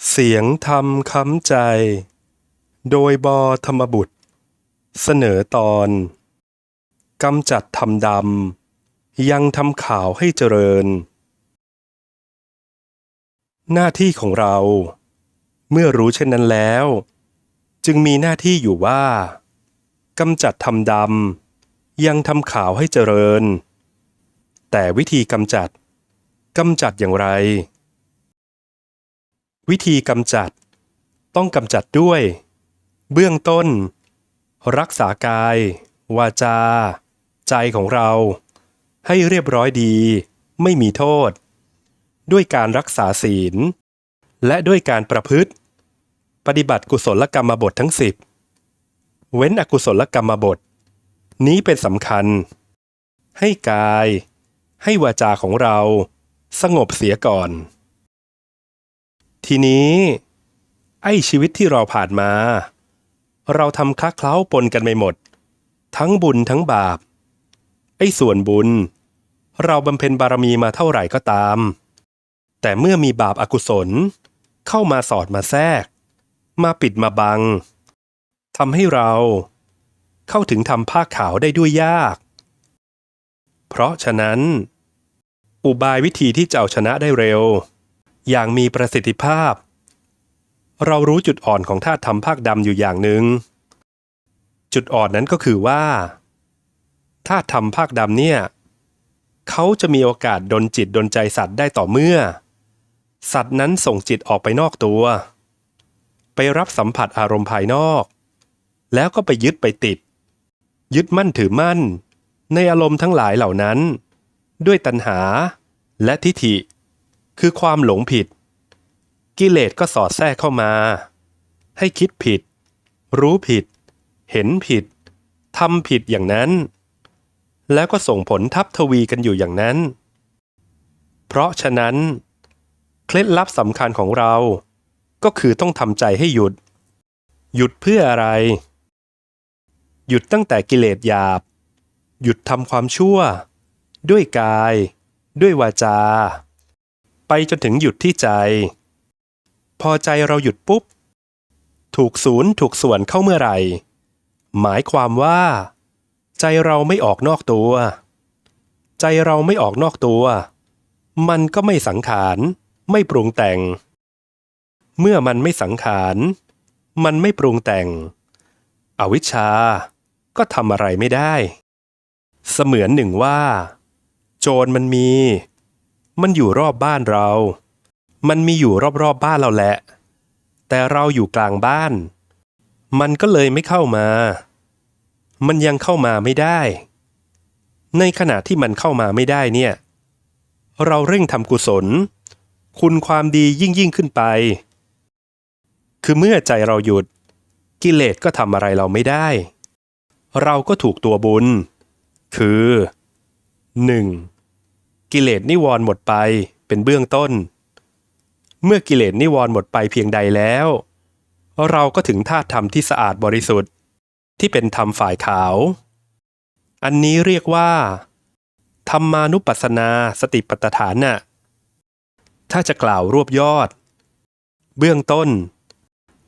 เสียงธรรมค้ำใจ โดยบอธรรมบุตร เสนอตอนกำจัดธรรมดำ ยังทำข่าวให้เจริญ หน้าที่ของเรา เมื่อรู้เช่นนั้นแล้ว จึงมีหน้าที่อยู่ว่ากำจัดธรรมดำ ยังทำข่าวให้เจริญ แต่วิธีกำจัดกำจัดอย่างไร วิธีกำจัด ต้องกำจัดด้วย เบื้องต้น รักษากาย วาจา ใจของเรา ให้เรียบร้อยดี ไม่มีโทษ ด้วยการรักษาศีล และด้วยการประพฤติ ปฏิบัติกุศลกรรมบททั้งสิบเว้นอกุศลกรรมบท นี้เป็นสำคัญ ให้กาย ให้วาจาของเรา สงบเสียก่อน ทีนี้ ไอ้ชีวิตที่เราผ่านมา เราทำคลักเคล้าปนกันไปหมด ทั้งบุญทั้งบาป ไอ้ส่วนบุญ เราบำเพ็ญบารมีมาเท่าไหร่ก็ตาม แต่เมื่อมีบาปอากุศล เข้ามาสอดมาแทรก มาปิดมาบังทำให้เราเข้าถึงทำผ้าขาวได้ด้วยยาก เพราะฉะนั้น อุบายวิธีที่จะเอาชนะได้เร็ว อย่างมีประสิทธิภาพ เรารู้จุดอ่อนของธาตุธรรมภาคดำอยู่อย่างหนึ่ง จุดอ่อนนั้นก็คือว่าธาตุธรรมภาคดำเนี่ยเขาจะมีโอกาสดนจิตดนใจสัตว์ได้ต่อเมื่อ สัตว์นั้นส่งจิตออกไปนอกตัว ไปรับสัมผัสอารมณ์ภายนอก แล้วก็ไปยึดไปติด ยึดมั่นถือมั่น ในอารมณ์ทั้งหลายเหล่านั้น ด้วยตัณหาและทิฏฐิ คือความหลงผิด กิเลสก็สอดแทรกเข้ามา ให้คิดผิด รู้ผิด เห็นผิดทำผิดอย่างนั้น แล้วก็ส่งผลทับทวีกันอยู่อย่างนั้น เพราะฉะนั้น เคล็ดลับสำคัญของเรา ก็คือต้องทำใจให้หยุด หยุดเพื่ออะไร หยุดตั้งแต่กิเลสหยาบ หยุดทำความชั่ว ด้วยกาย ด้วยวาจา ไปจนถึงหยุดที่ใจ พอใจเราหยุดปุ๊บ ถูกศูนย์ถูกส่วนเข้าเมื่อไหร่ หมายความว่า ใจเราไม่ออกนอกตัว ใจเราไม่ออกนอกตัว มันก็ไม่สังขาร ไม่ปรุงแต่ง เมื่อมันไม่สังขาร มันไม่ปรุงแต่ง อวิชชา ก็ทำอะไรไม่ได้ เสมือนหนึ่งว่า โจรมันมี มันอยู่รอบบ้านเรา มันมีอยู่รอบๆบบ้านเราแหละ แต่เราอยู่กลางบ้าน มันก็เลยไม่เข้ามา มันยังเข้ามาไม่ได้ ในขณะที่มันเข้ามาไม่ได้เนี่ย เราเร่งทำกุศล คุณความดียิ่งยิ่งขึ้นไป คือเมื่อใจเราหยุด กิเลสก็ทำอะไรเราไม่ได้ เราก็ถูกตัวบุญ คือ 1. กิเลสนิวรณ์หมดไปเป็นเบื้องต้น เมื่อกิเลสนิวรณ์หมดไปเพียงใดแล้ว เราก็ถึงธาตุธรรมที่สะอาดบริสุทธิ์ ที่เป็นธรรมฝ่ายขาว อันนี้เรียกว่า ธรรมานุปัสสนาสติปัฏฐานน่ะถ้าจะกล่าวรวบยอด เบื้องต้น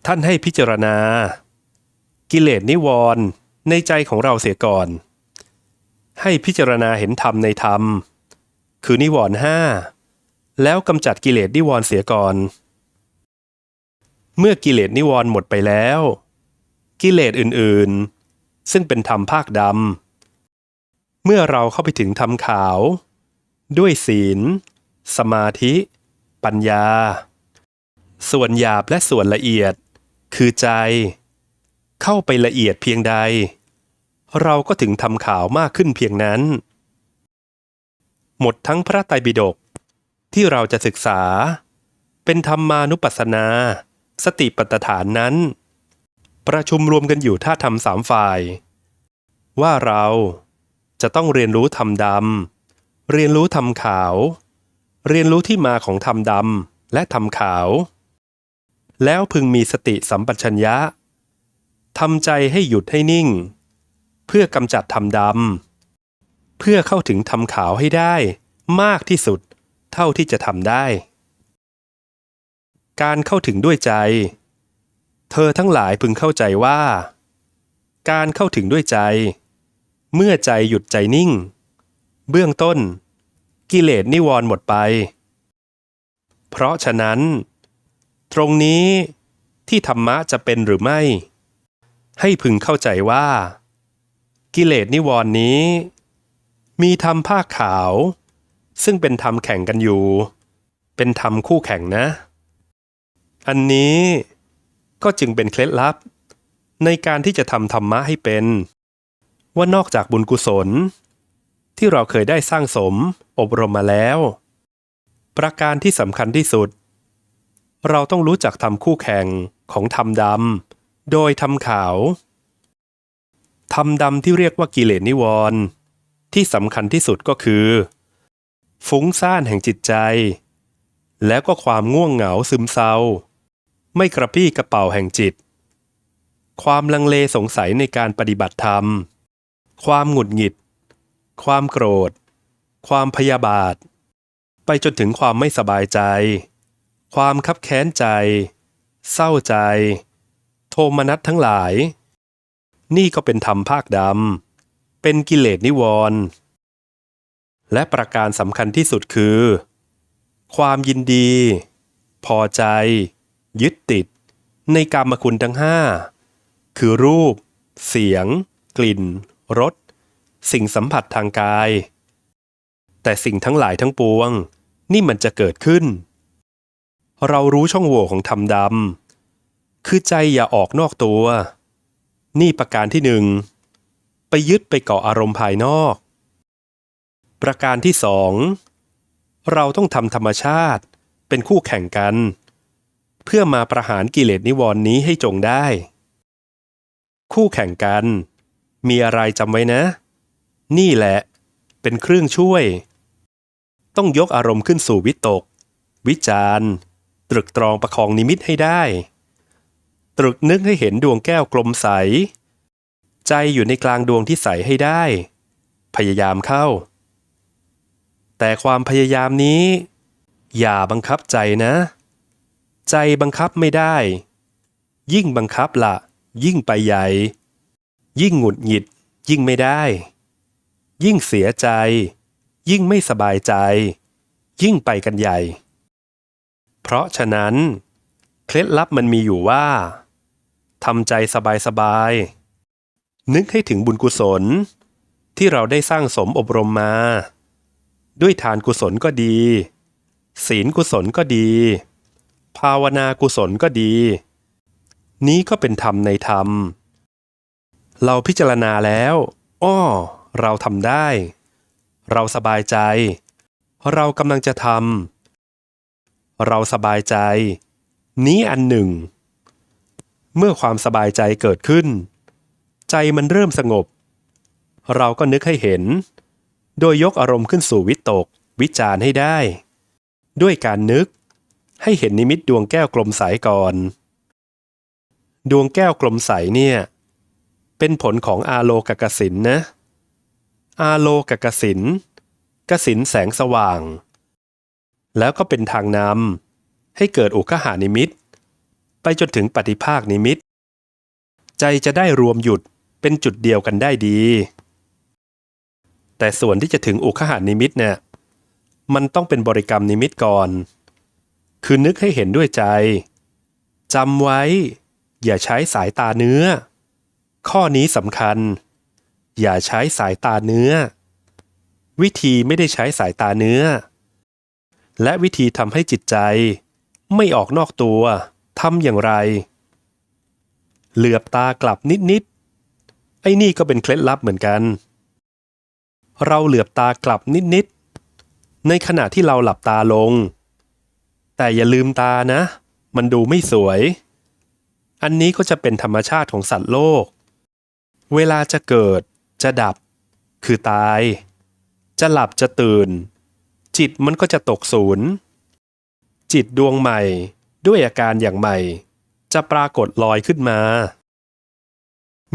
ท่านให้พิจารณา กิเลสนิวรณ์ในใจของเราเสียก่อน ให้พิจารณาเห็นธรรมในธรรม คือนิวรณ์ห้าแล้วกำจัดกิเลสนิวรณ์เสียก่อน เมื่อกิเลสนิวรณ์หมดไปแล้ว กิเลสอื่นๆ ซึ่งเป็นธรรมภาคดำเมื่อเราเข้าไปถึงธรรมขาว ด้วยศีล สมาธิ ปัญญา ส่วนหยาบและส่วนละเอียด คือใจ เข้าไปละเอียดเพียงใด เราก็ถึงทำขาวมากขึ้นเพียงนั้น หมดทั้งพระไตรปิฎกที่เราจะศึกษา เป็นธรรมานุปัสสนา สติปัฏฐานนั้น ประชุมรวมกันอยู่ท่าทำสามฝ่าย ว่าเราจะต้องเรียนรู้ธรรมดำเรียนรู้ธรรมขาว เรียนรู้ที่มาของธรรมดำและธรรมขาว แล้วพึงมีสติสัมปชัญญะทำใจให้หยุดให้นิ่ง เพื่อกำจัดธรรมดำ เพื่อเข้าถึงธรรมขาวให้ได้ มากที่สุด เท่าที่จะทำได้ การเข้าถึงด้วยใจ เธอทั้งหลายพึงเข้าใจว่า การเข้าถึงด้วยใจ เมื่อใจหยุดใจนิ่ง เบื้องต้น กิเลสนิวรณ์หมดไป เพราะฉะนั้น ตรงนี้ที่ธรรมะจะเป็นหรือไม่ ให้พึงเข้าใจว่า กิเลสนิวรณ์นี้ มีธรรมผ้าขาว ซึ่งเป็นธรรมแข่งกันอยู่ เป็นธรรมคู่แข่งนะ อันนี้ก็จึงเป็นเคล็ดลับ ในการที่จะทำธรรมะให้เป็น ว่านอกจากบุญกุศล ที่เราเคยได้สร้างสมอบรมมาแล้ว ประการที่สำคัญที่สุด เราต้องรู้จักทำคู่แข่งของธรรมดำโดยธรรมขาวธรรมดำที่เรียกว่ากิเลสนิวรณ์ ที่สำคัญที่สุดก็คือ ฟุ้งซ่านแห่งจิตใจ แล้วก็ความง่วงเหงาซึมเศร้า ไม่กระปี้กระเป๋าแห่งจิต ความลังเลสงสัยในการปฏิบัติธรรม ความหงุดหงิด ความโกรธ ความพยาบาท ไปจนถึงความไม่สบายใจ ความคับแค้นใจ เศร้าใจ โทมนัสทั้งหลาย นี่ก็เป็นธรรมภาคดำ เป็นกิเลสนิวรณ์และประการสำคัญที่สุดคือ ความยินดี พอใจ ยึดติด ในกรรมคุณทั้งห้าคือรูป เสียง กลิ่นรสสิ่งสัมผัสทางกาย แต่สิ่งทั้งหลายทั้งปวง นี่มันจะเกิดขึ้น เรารู้ช่องโหว่ของธรรมดำคือใจอย่าออกนอกตัว นี่ประการที่หนึ่ง ไปยึดไปเกาะอารมณ์ภายนอก ประการที่สองเราต้องทำธรรมชาติ เป็นคู่แข่งกัน เพื่อมาประหารกิเลสนิวรณ์นี้ให้จงได้ คู่แข่งกัน มีอะไรจำไว้นะ นี่แหละ เป็นเครื่องช่วย ต้องยกอารมณ์ขึ้นสู่วิตก วิจารตรึกตรองประคองนิมิตให้ได้ ตรึกนึกให้เห็นดวงแก้วกลมใส ใจอยู่ในกลางดวงที่ใสให้ได้ พยายามเข้า แต่ความพยายามนี้ อย่าบังคับใจนะ ใจบังคับไม่ได้ ยิ่งบังคับละ ยิ่งไปใหญ่ ยิ่งหงุดหงิด ยิ่งไม่ได้ ยิ่งเสียใจ ยิ่งไม่สบายใจ ยิ่งไปกันใหญ่ เพราะฉะนั้น เคล็ดลับมันมีอยู่ว่าทำใจสบายๆ นึกให้ถึงบุญกุศล ที่เราได้สร้างสมอบรมมา ด้วยทานกุศลก็ดี ศีลกุศลก็ดี ภาวนากุศลก็ดี นี้ก็เป็นธรรมในธรรม เราพิจารณาแล้วอ้อเราทำได้ เราสบายใจ เรากำลังจะทำเราสบายใจ นี้อันหนึ่ง เมื่อความสบายใจเกิดขึ้น ใจมันเริ่มสงบ เราก็นึกให้เห็น โดยยกอารมณ์ขึ้นสู่วิตก วิจารให้ได้ ด้วยการนึก ให้เห็นนิมิตดวงแก้วกลมใสก่อน ดวงแก้วกลมใสเนี่ย เป็นผลของอาโลกกสินนะ อาโลกกสินกสินแสงสว่าง แล้วก็เป็นทางนำให้เกิดอุคหานิมิต ไปจนถึงปฏิภาคนิมิต ใจจะได้รวมหยุด เป็นจุดเดียวกันได้ดี แต่ส่วนที่จะถึงอุคหานิมิตเนี่ยมันต้องเป็นบริกรรมนิมิตก่อน คือนึกให้เห็นด้วยใจจำไว้ อย่าใช้สายตาเนื้อ ข้อนี้สำคัญ อย่าใช้สายตาเนื้อ วิธีไม่ได้ใช้สายตาเนื้อ และวิธีทำให้จิตใจ ไม่ออกนอกตัวทำอย่างไร เหลือบตากลับนิดๆ ไอ้นี่ก็เป็นเคล็ดลับเหมือนกัน เราเหลือบตากลับนิดๆ ในขณะที่เราหลับตาลง แต่อย่าลืมตานะ มันดูไม่สวย อันนี้ก็จะเป็นธรรมชาติของสัตว์โลก เวลาจะเกิด จะดับ คือตาย จะหลับจะตื่น จิตมันก็จะตกศูนย์ จิตดวงใหม่ด้วยอาการอย่างใหม่ จะปรากฏลอยขึ้นมา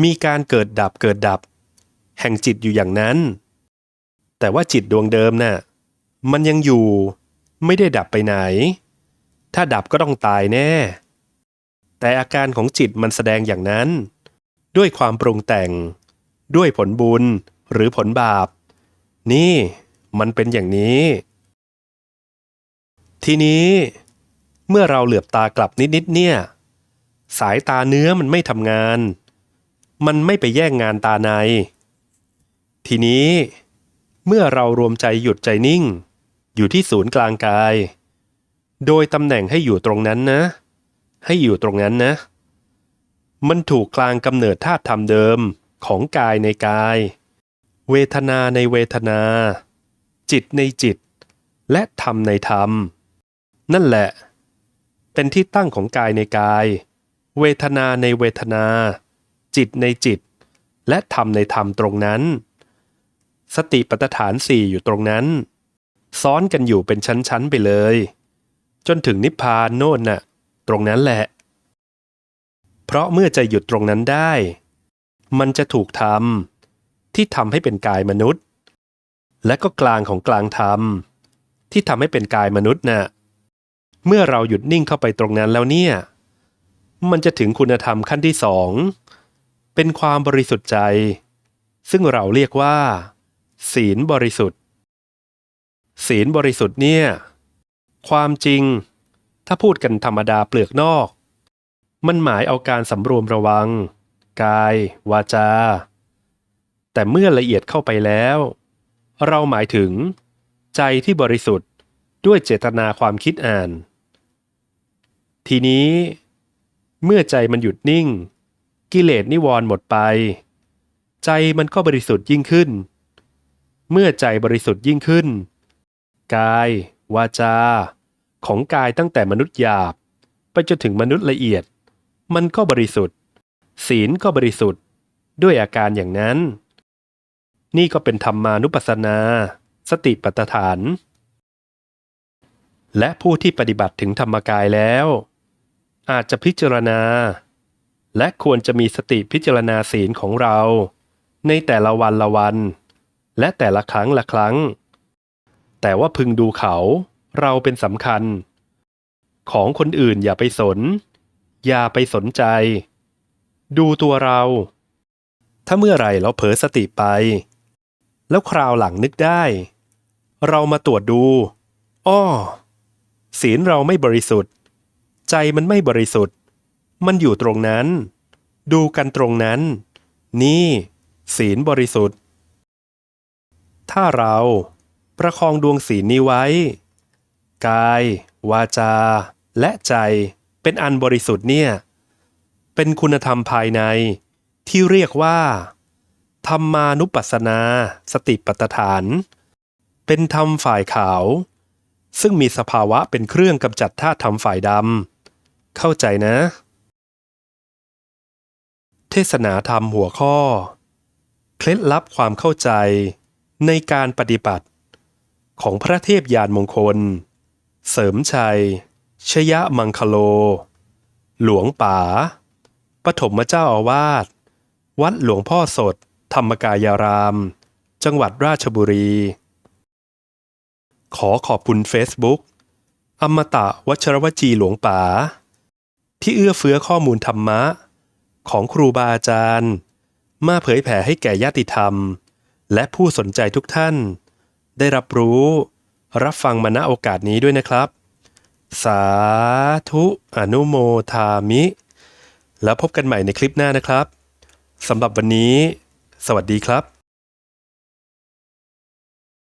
มีการเกิดดับเกิดดับ แห่งจิตอยู่อย่างนั้น แต่ว่าจิตดวงเดิมน่ะมันยังอยู่ไม่ได้ดับไปไหน ถ้าดับก็ต้องตายแน่ แต่อาการของจิตมันแสดงอย่างนั้น ด้วยความปรุงแต่ง ด้วยผลบุญหรือผลบาป นี่มันเป็นอย่างนี้ ทีนี้ เมื่อเราเหลือบตากลับนิดๆเนี่ย สายตาเนื้อมันไม่ทำงาน มันไม่ไปแย่งงานตาใน ทีนี้ เมื่อเรารวมใจหยุดใจนิ่ง อยู่ที่ศูนย์กลางกาย โดยตำแหน่งให้อยู่ตรงนั้นนะ ให้อยู่ตรงนั้นนะ มันถูกกลางกำเนิดธาตุธรรมเดิมของกายในกาย เวทนาในเวทนา จิตในจิต และธรรมในธรรม นั่นแหละ เป็นที่ตั้งของกายในกาย เวทนาในเวทนา จิตในจิต และธรรมในธรรมตรงนั้น สติปัฏฐานสี่อยู่ตรงนั้น ซ้อนกันอยู่เป็นชั้นๆไปเลย จนถึงนิพพานโน่นน่ะ ตรงนั้นแหละ เพราะเมื่อใจหยุดตรงนั้นได้ มันจะถูกทำที่ทำให้เป็นกายมนุษย์ และก็กลางของกลางธรรมที่ทำให้เป็นกายมนุษย์น่ะเมื่อเราหยุดนิ่งเข้าไปตรงนั้นแล้วเนี่ย มันจะถึงคุณธรรมขั้นที่สอง เป็นความบริสุทธิ์ใจ ซึ่งเราเรียกว่า ศีลบริสุทธิ์ ศีลบริสุทธิ์เนี่ย ความจริง ถ้าพูดกันธรรมดาเปลือกนอก มันหมายเอาการสำรวมระวัง กาย วาจา แต่เมื่อละเอียดเข้าไปแล้ว เราหมายถึง ใจที่บริสุทธิ์ด้วยเจตนาความคิดอ่าน ทีนี้ เมื่อใจมันหยุดนิ่ง กิเลสนิวรณ์หมดไป ใจมันก็บริสุทธิ์ยิ่งขึ้น เมื่อใจบริสุทธิ์ยิ่งขึ้น กาย วาจา ของกายตั้งแต่มนุษย์หยาบ ไปจนถึงมนุษย์ละเอียด มันก็บริสุทธิ์ ศีลก็บริสุทธิ์ ด้วยอาการอย่างนั้น นี่ก็เป็นธรรมานุปัสสนา สติปัฏฐาน และผู้ที่ปฏิบัติถึงธรรมกายแล้ว อาจจะพิจารณา และควรจะมีสติพิจารณาศีลของเรา ในแต่ละวันละวัน และแต่ละครั้งละครั้ง แต่ว่าพึงดูเขา เราเป็นสำคัญ ของคนอื่นอย่าไปสน อย่าไปสนใจ ดูตัวเรา ถ้าเมื่อไรเราเผลอสติไป แล้วคราวหลังนึกได้ เรามาตรวจดู อ้อ ศีลเราไม่บริสุทธิ์ ใจมันไม่บริสุทธิ์ มันอยู่ตรงนั้น ดูกันตรงนั้น นี่ ศีลบริสุทธิ์ ถ้าเราประคองดวงศีลนี้ไว้ กาย วาจา และใจเป็นอันบริสุทธิ์เนี่ย เป็นคุณธรรมภายในที่เรียกว่า ธรรมานุปัสสนา สติปัฏฐาน เป็นธรรมฝ่ายขาว ซึ่งมีสภาวะเป็นเครื่องกำจัดธาตุธรรมฝ่ายดำ เข้าใจนะ เทศนาธรรมหัวข้อ เคล็ดลับความเข้าใจในการปฏิบัติ ของพระเทพยานมงคล เสริมชัย ชยมังคโล หลวงป๋าปฐมเจ้าอาวาส วัดหลวงพ่อสด ธรรมกายาราม จังหวัดราชบุรี ขอขอบคุณ Facebook อมตะวัชรวจีหลวงป๋าที่เอื้อเฟื้อข้อมูลธรรมะ ของครูบาอาจารย์ มาเผยแผ่ให้แก่ญาติธรรม และผู้สนใจทุกท่าน ได้รับรู้ รับฟังมาณโอกาสนี้ด้วยนะครับ สาธุอนุโมทามิ แล้วพบกันใหม่ในคลิปหน้านะครับสำหรับวันนี้ สวัสดีครับ